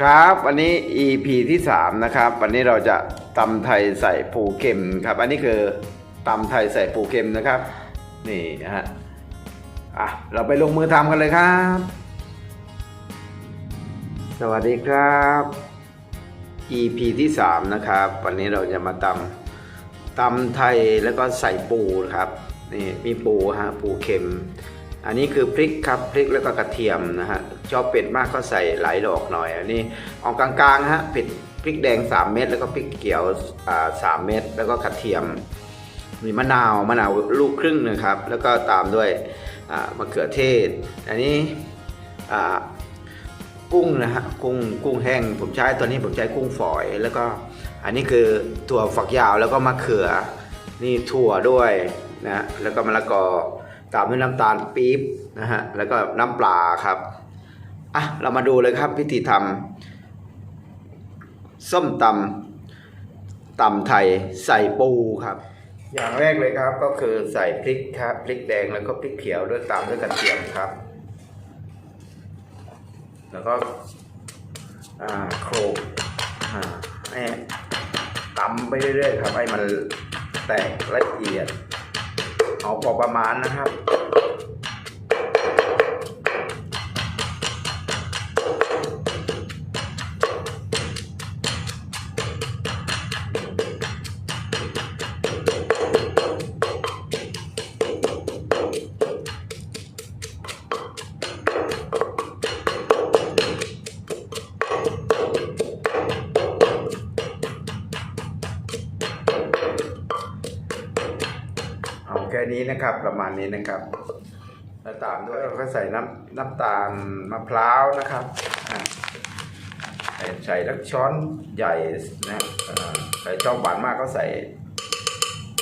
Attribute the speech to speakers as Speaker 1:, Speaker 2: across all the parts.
Speaker 1: ครับวันนี้ EP ที่ 3 นะครับ วันนี้เราจะตำไทยใส่ปูเค็มครับ อันนี้คือตำไทยใส่ปูเค็มนะครับ นี่นะฮะอะเราไปลงมือทำกันเลยครับ สวัสดีครับ EP ที่ 3 นะครับ วันนี้เราจะมาตำตำไทยแล้วก็ใส่ปูนะครับนี่มีปูฮะปูเค็ม อันนี้คือพริกครับพริกแล้วก็กระเทียมนะฮะชอบเผ็ดมากก็ใส่หลายดอกหน่อย อันนี้เอากลางๆฮะเผ็ดพริกแดง 3 เม็ดแล้วก็พริกเขียวอ่าสามเม็ดแล้วก็กระเทียมมีมะนาวมะนาวลูกครึ่งนะครับ แล้วก็ตามด้วยอ่ามะเขือเทศ อันนี้อ่ากุ้งนะฮะกุ้งกุ้งแห้งผมใช้ตัวนี้ผมใช้กุ้งฝอยแล้วก็อันนี้คือถั่วฝักยาวแล้วก็มะเขือนี่ถั่วด้วยนะแล้วก็มะละกอ ตามด้วยน้ำตาลปี๊บนะฮะแล้วก็น้ำปลาครับอะเรามาดูเลยครับพิธีทำส้มตำตำไทยใส่ปูครับ อย่างแรกเลยครับก็คือใส่พริกครับพริกแดงแล้วก็พริกเขียวด้วยตามด้วยกระเทียมครับ แล้วก็โขลกให้ตำไปเรื่อยๆครับให้มันแตกละเอียด เอาพอประมาณนะครับ นี้นะครับ ประมาณนี้นะครับแล้วตามด้วยเราก็ใส่น้ำน้ำตาลมะพร้าวนะครับใส่ใส่ทักช้อนใหญ่นะอ่าใส่ชอบหวานมากก็ใส่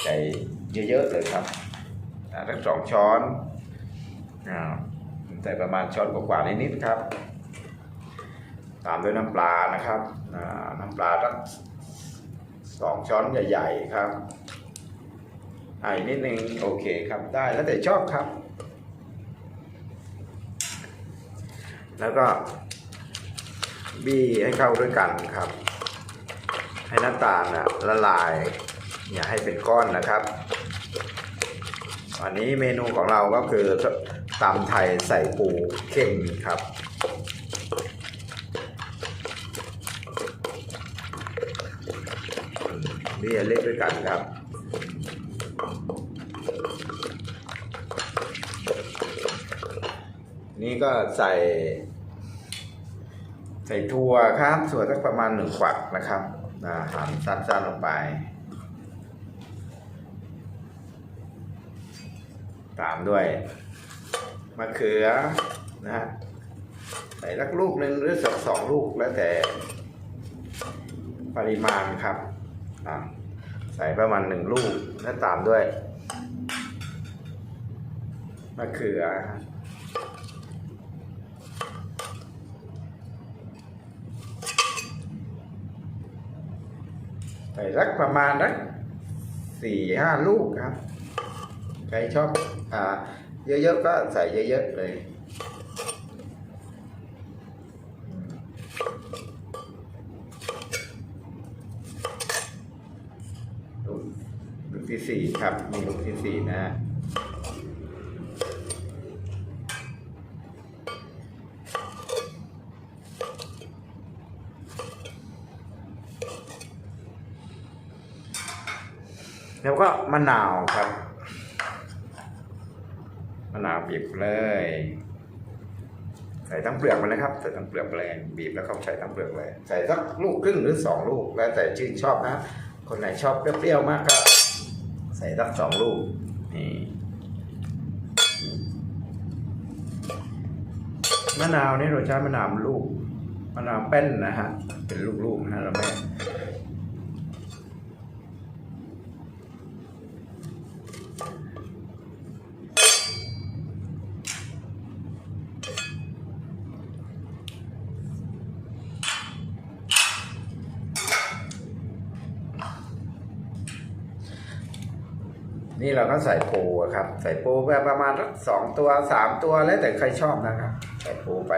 Speaker 1: ใส่เยอะๆเลยครับทักสองช้อนอใส่ประมาณช้อนกว่าๆนิดๆครับ ตามด้วยน้ำปลานะครับน้ำปลาสักสองช้อนใหญ่ ๆ ครับ อ่าอีกนิดนึงโอเคครับได้แล้วแต่ชอบครับ แล้วก็บี้ให้เข้าด้วยกันครับ ให้น้ำตาลนะละลาย อย่าให้เป็นก้อนนะครับวันนี้เมนูของเราก็คือตำไทยใส่ปูเค็มครับบี้เล็กด้วยกันครับ นี่ก็ใส่ ใส่ถั่วครับถั่วสักประมาณหนึ่งขวักนะครับอ่าหั่นสั้นๆลงไป ตามด้วยมะเขือนะฮะใส่สักลูกหนึ่งหรือสองสองลูกแล้วแต่ปริมาณครับ ใส่ประมาณหนึ่งลูก แล้วตามด้วยมะเขือครับ ใส่สักประมาณสักสี่ห้าลูกครับ ใครชอบอ่าเยอะๆก็ใส่เยอะๆเลยลูกลูกที่สี่ครับ มีลูกที่สี่นะ แล้วก็มะนาวครับ มะนาวบีบเลย ใส่ทั้งเปลือกมันนะครับ ใส่ทั้งเปลือกเลย บีบแล้วก็ใส่ทั้งเปลือกเลย ใส่สักลูกครึ่งหรือสองลูก แล้วแต่ชื่นชอบนะ คนไหนชอบเปรี้ยวๆมากก็ใส่สักสองลูก นี่มะนาวนี่เราใช้มะนาวลูกมะนาวแป้นนะฮะ เป็นลูกๆนะฮะเราไม่ นี่เราก็ใส่ปูครับ ใส่ปูไปประมาณสักสองตัวสามตัวแล้วแต่ใครชอบนะครับใส่ปูไป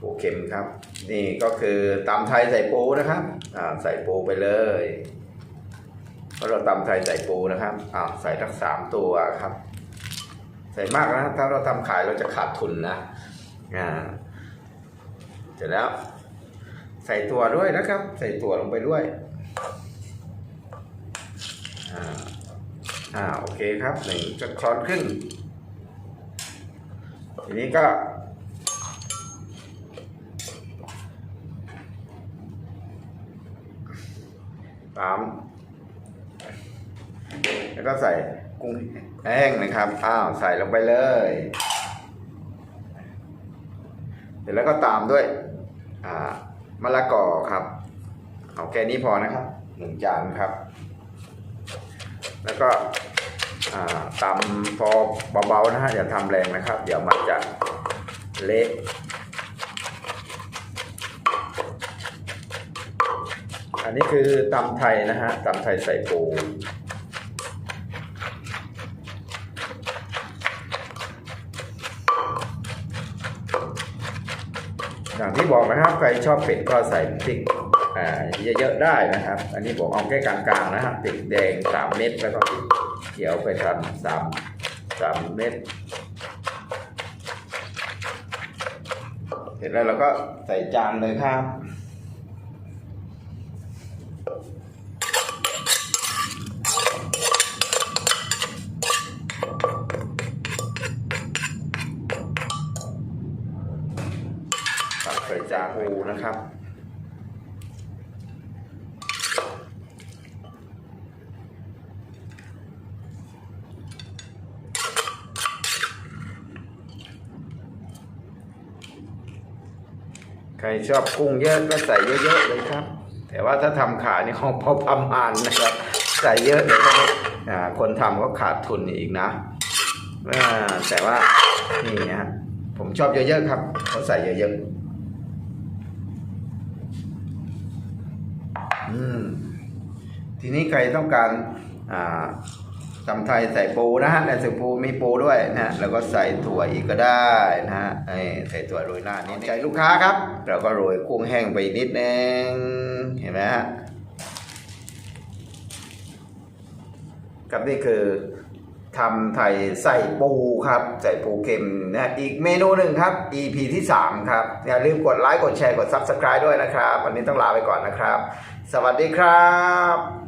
Speaker 1: ปูเค็มครับ นี่ก็คือตำไทยใส่ปูนะครับอ่าใส่ปูไปเลยเพราะเราตำไทยใส่ปูนะครับอ่าใส่ทั้งสามตัวครับ ใส่มากนะถ้าเราทำขายเราจะขาดทุนนะอ่าเสร็จแล้ว ใส่ตัวด้วยนะครับ ใส่ตัวลงไปด้วยอ่า อ่าโอเคครับหนึ่งจะคลอนครึ่งทีนี้ก็ ตาม แล้วก็ใส่กุ้งแห้งนะครับ อ้าว ใส่ลงไปเลย เสร็จแล้วก็ตามด้วย อ่ามะละกอครับ เอาแค่นี้พอนะครับ หนึ่งจานครับ แล้วก็ตำพอเบาๆนะฮะอย่าทำแรงนะครับ เดี๋ยวมันจะเละอันนี้คือตำไทยนะฮะตำไทยใส่ปูอย่างที่บอกนะครับใครชอบเผ็ดก็ใส่พริก เยอะๆได้นะครับ อันนี้ผมเอาแค่กลางๆนะฮะพริกแดงสามเม็ดแล้วก็เขียวไปทำสามสามเม็ดเสร็จแล้วเราก็ใส่จานเลยครับตักใส่จานปูนะครับ ใครชอบกุ้งเยอะก็ใส่เยอะๆเลยครับ แต่ว่าถ้าทำขายนี่ของพอประมาณนะครับ ใส่เยอะเดี๋ยวก็คนทำก็ขาดทุนอีกนะแต่ว่านี่ฮะผมชอบเยอะๆครับเขาใส่เยอะๆทีนี้ใครต้องการ ตำไทยใส่ปูนะฮะในส่ปูมีปูด้วยนะฮะแล้วก็ใส่ถั่วอีกก็ได้นะฮะเอ้ยใส่ถั่วโรยหน้านิดใจลูกค้าครับ เราก็โรยกุ้งแห้งไปนิดนึงเห็นไหมฮะครับนี่คือทำไทยใส่ปูครับ ใส่ปูเค็มนะอีกเมนูหนึ่งครับ EP ที่ 3 ครับ อย่าลืมกดไลค์กดแชร์กด Subscribe ด้วยนะครับ วันนี้ต้องลาไปก่อนนะครับ สวัสดีครับ